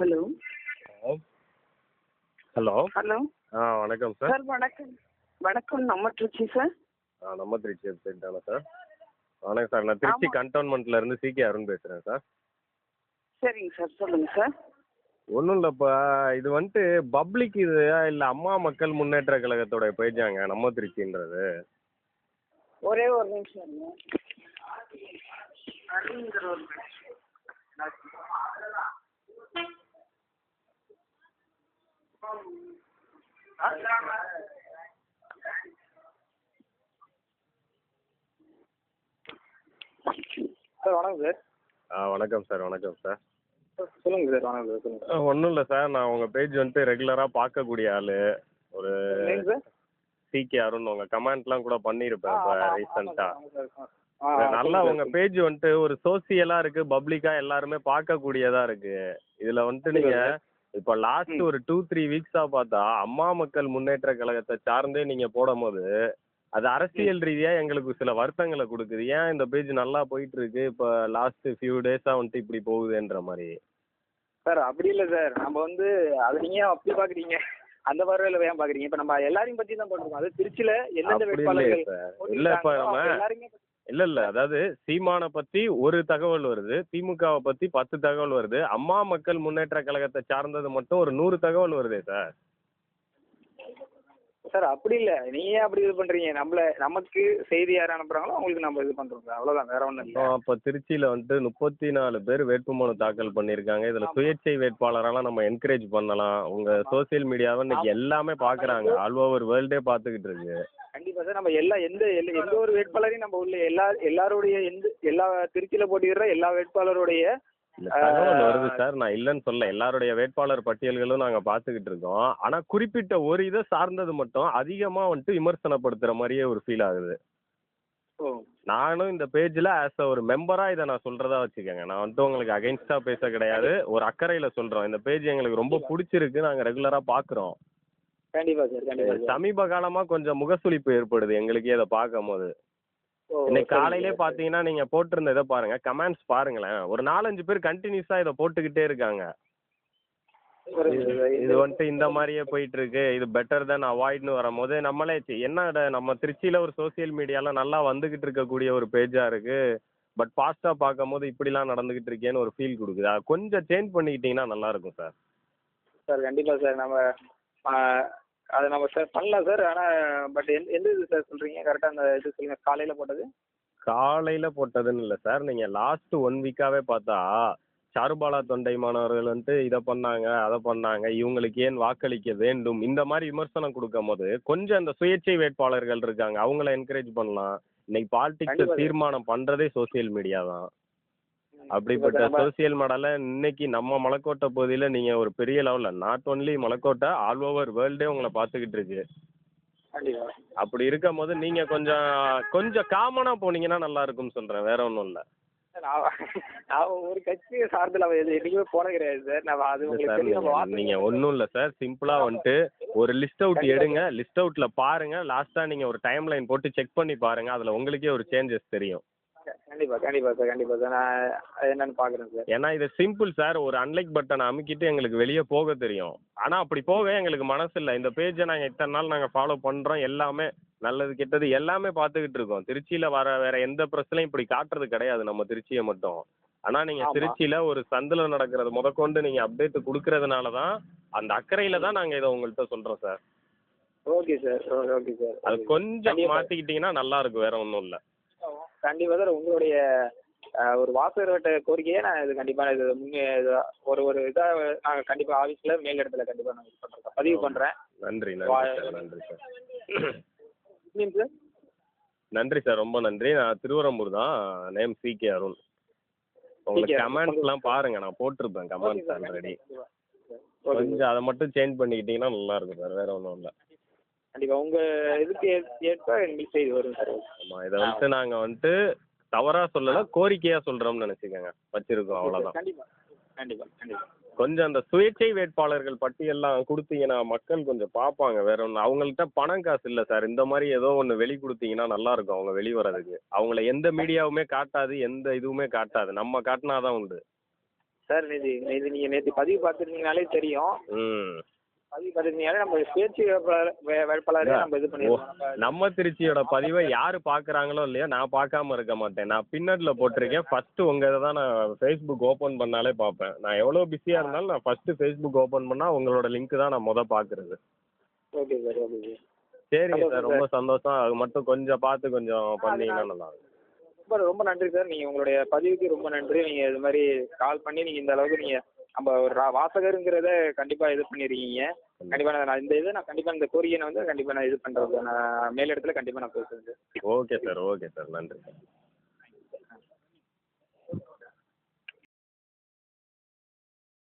Hello. Hello. Hello. ஆ வணக்கம் sir. Sir வணக்கம். வணக்கம் நம்ம திருச்சி சார். ஆ நம்ம திருச்சி வெப்சைட் தானே சார். வணக்கம் சார். நான் திருச்சி. கண்டோன்மெண்ட்ல இருந்து சிகே அருண் பேசுகிறேன் சார். சரிங்க சார் சொல்லுங்க சார். ஒன்றும் இல்லைப்பா இது வந்துட்டு பப்ளிக் இது இல்லை அம்மா மக்கள் முன்னேற்ற கழகத்தோட பேஜாங்க நம்ம திருச்சின்றது ஒரே ஒரு நிமிஷம் சார் வணக்கம் சார். ஆ வணக்கம் சார் வணக்கம் சார். சொல்லுங்க சார் வணக்கம் சார் சொல்லுங்க. ஒன்றும் இல்லை சார். நான் உங்கள் பேஜ் வந்துட்டு ரெகுலராக பார்க்கக்கூடிய ஆள். ஒரு சிகே அருண் உங்கள் கமெண்ட்லாம் கூட பண்ணியிருப்பேன் இப்போ ரீசெண்டாக நல்லா உங்க பேஜ் வந்துட்டு ஒரு சோசியலா இருக்கு பப்ளிக்கா எல்லாருமே பார்க்கக்கூடியதா இருக்கு. இதுல வந்துட்டு நீங்க இப்ப லாஸ்ட் ஒரு டூ த்ரீ வீக்ஸா பார்த்தா அம்மா மக்கள் முன்னேற்ற கழகத்தை சார்ந்தே நீங்க போடும்போது அது அரசியல் ரீதியா எங்களுக்கு சில வருத்தங்களை கொடுக்குது. ஏன் இந்த பேஜ் நல்லா போயிட்டு இருக்கு இப்ப லாஸ்ட் ஃபியூ டேஸா வந்துட்டு இப்படி போகுதுன்ற மாதிரி. சார் அப்படி இல்லை சார் நம்ம வந்து அது நீங்க அப்படி பாக்குறீங்க? அந்த பார்வையில ஏன் பாக்குறீங்க? இப்ப நம்ம எல்லாரையும் பத்தி தான் போட்டிருக்கோம் அது திருச்சியில எந்தெந்த வேட்பாளர்கள் இல்ல இப்ப நம்ம எல்லாருமே இல்ல இல்ல. அதாவது சீமானை பத்தி ஒரு தகவல் வருது. திமுகவை பத்தி பத்து தகவல் வருது. அம்மா மக்கள் முன்னேற்ற கழகத்தை சார்ந்தது மட்டும் ஒரு நூறு தகவல் வருதே சார். சார் அப்படி இல்ல. நீங்க ஏன் அப்படி இது பண்றீங்க? நம்மள நமக்கு செய்தி யார் அனுப்புறாங்களோ அவங்களுக்கு நம்ம இது பண்றோம் சார். அவ்வளவுதான். வேற ஒண்ணும் இல்ல. அப்ப திருச்சியில வந்துட்டு முப்பத்தி நாலு பேர் வேட்புமனு தாக்கல் பண்ணிருக்காங்க இதுல சுயேட்சை வேட்பாளரெல்லாம் நம்ம என்கரேஜ் பண்ணலாம். உங்க சோசியல் மீடியாவை இன்னைக்கு எல்லாமே பாக்குறாங்க. ஆல் ஓவர் வேர்ல்டே பாத்துக்கிட்டு இருக்கு. கண்டிப்பா சார். நம்ம எல்லா எந்த எந்த ஒரு வேட்பாளரையும் நம்ம உள்ள எல்லா எல்லாருடைய எந்த எல்லா திருச்சியில போட்டியிடுற எல்லா வேட்பாளருடைய வருது சார். நான் இல்லைன்னு சொல்ல எல்லாருடைய வேட்பாளர் பட்டியல்களும் நாங்க பாத்துக்கிட்டு இருக்கோம். ஆனா குறிப்பிட்ட ஒரு இதை சார்ந்தது மட்டும் அதிகமா வந்துட்டு விமர்சனப்படுத்துற மாதிரியே ஒரு ஃபீல் ஆகுது. நானும் இந்த பேஜ்ல ஆஸ் அ ஒரு மெம்பரா இதை நான் சொல்றதா வச்சுக்கோங்க. நான் வந்துட்டு உங்களுக்கு அகைன்ஸ்டா பேச கிடையாது. ஒரு அக்கறையில சொல்றோம். இந்த பேஜ் எங்களுக்கு ரொம்ப பிடிச்சிருக்கு. நாங்க ரெகுலரா பாக்குறோம் கண்டிப்பா சார் கண்டிப்பா சமீப காலமா கொஞ்சம் முகசுளிப்பு ஏற்படுது எங்களுக்கே இதை பார்க்கும் போது இன்னைக்கு காலையிலே. பாத்தீங்கன்னா நீங்க போட்டிருந்த இதை பாருங்க கமெண்ட்ஸ் பாருங்களேன். ஒரு நாலஞ்சு பேர் கண்டினியூஸா இதை போட்டுக்கிட்டே இருக்காங்க. இது வந்துட்டு இந்த மாதிரியே போயிட்டு இருக்கு இது பெட்டர் தென் அவாய்ட்னு வரும்போது நம்மளே சி, என்ன இட- நம்ம திருச்சியில ஒரு சோசியல் மீடியால நல்லா வந்துகிட்டு இருக்கக்கூடிய ஒரு பேஜா இருக்கு பட் ஃபாஸ்டா பார்க்கும்போது இப்படிலாம் நடந்துகிட்டு இருக்கேன்னு ஒரு ஃபீல் கொடுக்குது. அதை கொஞ்சம் சேஞ்ச் பண்ணிக்கிட்டீங்கன்னா நல்லா இருக்கும் சார். சார் கண்டிப்பா சார் நம்ம அதை நம்ம சார் பண்ணலாம் சார் ஆனா பட் எந்த எந்த இது சார் சொல்றீங்க? கரெக்டா அந்த இது சொல்லுங்க. காலையில போட்டது? காலையில போட்டதுன்னு இல்லை சார் நீங்க லாஸ்ட் ஒன் வீக்காவே பார்த்தா சாருபாலா தொண்டைமானவர்கள் வந்துட்டு இதை பண்ணாங்க அதை பண்ணாங்க இவங்களுக்கு ஏன் வாக்களிக்க வேண்டும்? இந்த மாதிரி விமர்சனம் கொடுக்கும் போது கொஞ்சம் அந்த சுயேட்சை வேட்பாளர்கள் இருக்காங்க. அவங்கள என்கரேஜ் பண்ணலாம். இன்னைக்கு பாலிடிக்ஸ். தீர்மானம் பண்றதே சோசியல் மீடியா தான். அப்படிப்பட்ட நம்ம- சோசியல் மாடல இன்னைக்கு நம்ம மலைக்கோட்டை பகுதியில நீங்க ஒரு பெரிய லெவல்ல not only Malaikottai all over வேர்ல்டே உங்களை பார்த்துக்கிட்டு இருக்கு. அப்படி இருக்கும் போது நீங்க கொஞ்சம் கொஞ்சம் காமனா போனீங்கன்னா நல்லா இருக்கும்னு சொல்றேன் வேற ஒன்றும் இல்லை. நான் ஒரு கட்சியை எது என்னைக்குமே போனது கிடையாது சார். நம்ம அது நம்ம நீங்க ஒன்றும் இல்லை சார். சிம்பிளா வந்துட்டு ஒரு லிஸ்ட் அவுட் எடுங்க லிஸ்ட் அவுட்ல பாருங்க. லாஸ்டா நீங்க ஒரு டைம் லைன் போட்டு செக் பண்ணி பாருங்க. அதுல உங்களுக்கே ஒரு சேஞ்சஸ் தெரியும். கண்டிப்பா கண்டிப்பா சார் கண்டிப்பா சார். நான் அது என்னன்னு பாக்குறேன் சார். ஏன்னா இது சிம்பிள் சார். ஒரு அன்லைக் பட்டன் அமுக்கிட்டு எங்களுக்கு வெளியே போக தெரியும். ஆனா அப்படி போக எங்களுக்கு மனசு இல்லை. இந்த பேஜை நாங்க இத்தனை நாள் நாங்க ஃபாலோ பண்றோம். எல்லாமே நல்லது கெட்டது எல்லாமே பார்த்துக்கிட்டு இருக்கோம். திருச்சியில வர வேற எந்த பிரச்சனையும் இப்படி காட்டுறது கிடையாது நம்ம திருச்சியை மட்டும். ஆனா நீங்க ஆமா. திருச்சியில ஒரு சந்தில நடக்கிறது முதற்கொண்டு நீங்க அப்டேட் கொடுக்கறதுனால தான் அந்த அக்கறையில தான் நாங்க இதை உங்கள்கிட்ட சொல்றோம் sir. Okay sir okay sir. அது கொஞ்சம் கண்டிப்பா. மாத்திக்கிட்டீங்கன்னா நல்லா இருக்கும் வேற ஒன்றும் இல்லை. கண்டிப்பா சார். உங்களுடைய ஒரு வாசகர்கிட்ட கோரிக்கையை நான் இது கண்டிப்பா இது முன்னே இது ஒரு ஒரு இதா நாங்க கண்டிப்பா ஆபீஸ்ல மேல் இடத்துல கண்டிப்பா நான் இது பண்றேன் பதிவு பண்றேன். நன்றி நன்றி சார் நன்றி சார். மீன் சார்? நன்றி சார் ரொம்ப நன்றி. நான் திருவரம்பூர் தான். Name C K Arun. உங்களுக்கு. கமெண்ட்ஸ்லாம் பாருங்க நான் போட்டிருப்பேன். Comments already. கொஞ்சம் அதை மட்டும் சேஞ்ச் பண்ணிக்கிட்டீங்கன்னா நல்லா இருக்கும் சார். வேற ஒன்றும் இல்லை. கண்டிப்பா. உங்க இதுக்கு ஏற்ப எங்களுக்கு செய்தி வரும் சார். ஆமாம் இதை வந்துட்டு நாங்கள் வந்துட்டு தவறா சொல்லலை கோரிக்கையாக சொல்கிறோம்னு நினச்சிக்கோங்க. வச்சிருக்கோம் அவ்வளோதான் கண்டிப்பா. கண்டிப்பா கண்டிப்பா. கொஞ்சம் அந்த சுயேட்சை வேட்பாளர்கள் பட்டியல்லாம் கொடுத்தீங்கன்னா மக்கள் கொஞ்சம் பார்ப்பாங்க. வேற ஒன்று அவங்கள்ட்ட பணம் காசு இல்லை சார். இந்த மாதிரி ஏதோ ஒன்று வெளி கொடுத்தீங்கன்னா நல்லா இருக்கும் அவங்க வெளி வர்றதுக்கு. அவங்கள எந்த மீடியாவுமே காட்டாது எந்த இதுவுமே காட்டாது. நம்ம காட்டினாதான் உண்டு. சார் நேற்று நேற்று நீங்கள் நேற்று பதிவு பார்த்துருந்தீங்கனாலே தெரியும். ம். நம்ம திருச்சியோட பதிவை யார் பார்க்குறாங்களோ இல்லையோ நான் பார்க்காம இருக்க மாட்டேன். நான் பின்னட்ல போட்டிருக்கேன். ஃபர்ஸ்ட் உங்க தான் நான் ஃபேஸ்புக் ஓப்பன் பண்ணாலே பார்ப்பேன். நான் எவ்வளோ பிஸியாக இருந்தாலும் நான் ஃபர்ஸ்ட் ஃபேஸ்புக் ஓப்பன் பண்ணால் உங்களோட லிங்க் தான் நான் முத பார்க்குறது ஓகே சார் ஓகே சார். சரிங்க சார். ரொம்ப சந்தோஷம். அது மட்டும் கொஞ்சம் பார்த்து கொஞ்சம் பண்ணீங்கன்னா நல்லா ரொம்ப ரொம்ப நன்றி சார். நீங்கள் உங்களுடைய பதிவுக்கு ரொம்ப நன்றி. நீங்கள் இது மாதிரி கால் பண்ணி நீங்கள் இந்த அளவுக்கு நீங்கள் நம்ம ஒரு வாசகருங்கிறத கண்டிப்பாக இது பண்ணியிருக்கீங்க கண்டிப்பாக நான் இந்த இது நான் கண்டிப்பாக இந்த கோரிக்கையை வந்து கண்டிப்பாக நான் இது பண்ணுறேன் நான் மேலிடத்துல கண்டிப்பாக நான் பேசுகிறேன் ஓகே சார் ஓகே சார். நன்றி